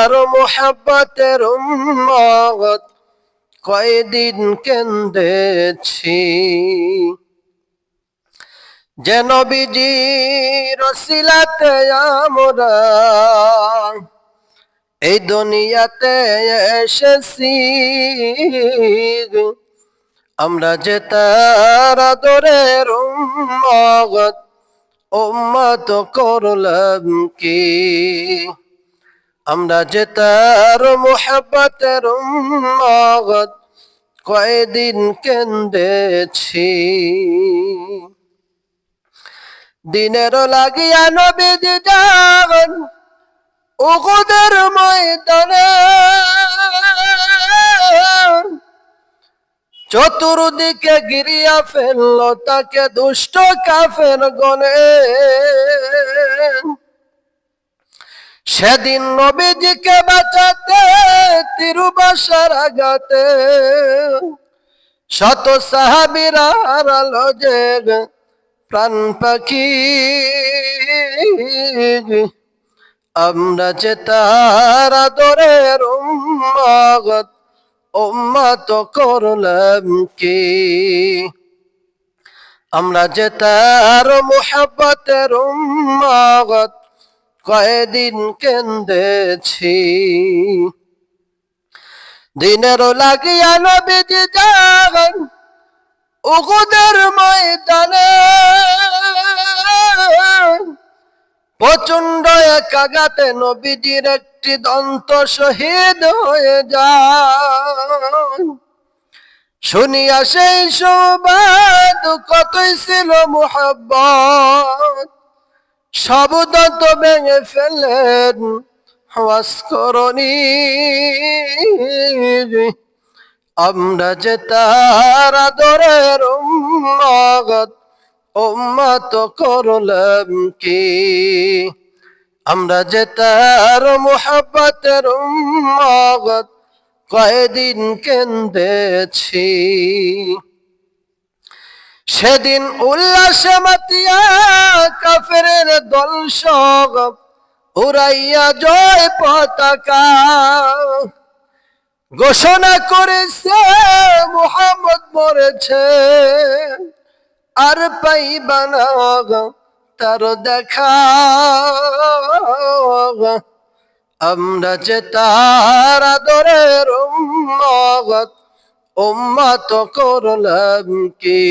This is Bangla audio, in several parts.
তার মোহাব্বতের উম্মত কয়দিন কেন্দেছি? যেন বিজি রসিলাতে আমরা এই দুনিয়াতে এসেছি। আমরা যে তার আদরের উম্মত উম্মত করলাম কি? আমরা যে তার মোহাব্বতের উম্মত কয়দিন কেন্দেছি। দিনের লাগিয়া নবীজি যান উগুদের ময়দানে। চতুর্দিকে গিরিয়া ফেলল তাকে দুষ্ট কাফের গনে সেদিন নবীজিকে বাঁচাতে, তিরুবাসার আগাতে শত সাহাবিরা হারালো যে প্রাণ পাখি। আমরা যে তার আদরের উম্মত উম্মত করলাম কি? আমরা যে তার মোহাব্বতের উম্মত কয়দিন কেন্দেছি। দিনের লাগিয়া নবীজি যান উগুদের ময়দানে। প্রচণ্ড একাগাতে নবীজির একটি দন্ত শহীদ হয়ে যায় শুনিয়া সেই সৌবাদ কতই ছিল মোহাব্বত। সব দন্ত ভেঙে ফেলেন। হওয়াস আমরা যে তার আদরের উম্মত উম্মত করলাম কি? আমরা যে তার মোহাব্বতের উম্মত কয়দিন কেন্দেছি? সেদিন উল্লাসে মাতিয়া কাফের দল সব উড়াইয়া জয় পতাকা ঘোষণা করেছে, মোহাম্মদ মরেছে। আর পাইবানা তার দেখা। আমরা যে তার আদরের উম্মত উম্মত করলাম কি?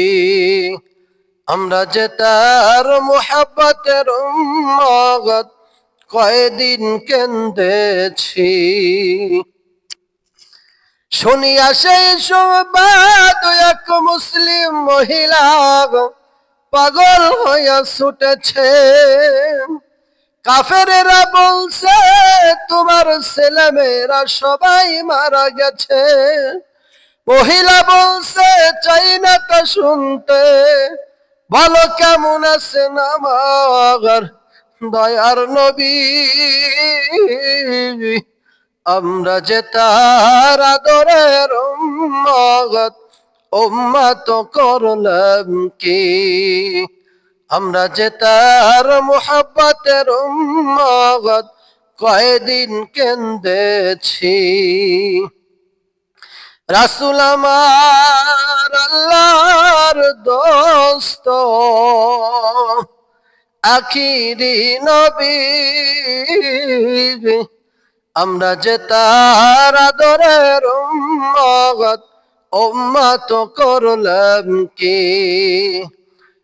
আমরা যে তার মোহাব্বতের উম্মত কয়দিন কেন্দেছি শুনিয়া সেই সংবাদ, এক মুসলিম মহিলা পাগল হইয়া ছুটেছে। কাফেরেরা বলছে, তোমার ছেলেমেয়েরা সবাই মারা গেছে। মহিলা বলছে, চাই না তা শুনতে। বলো, কেমন আছেন আমার দয়ার নবী, আমরা যে তার আদরের উম্মত উম্মত করলাম কি? আমরা যে তার মোহাব্বতের উম্মত কয়দিন কেন্দেছি? রাসুল আমার আল্লাহর দোস্ত, আখিরি নবী। আমরা যে তার আদরের উম্মত উম্মত করলাম কি?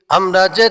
আমরা যে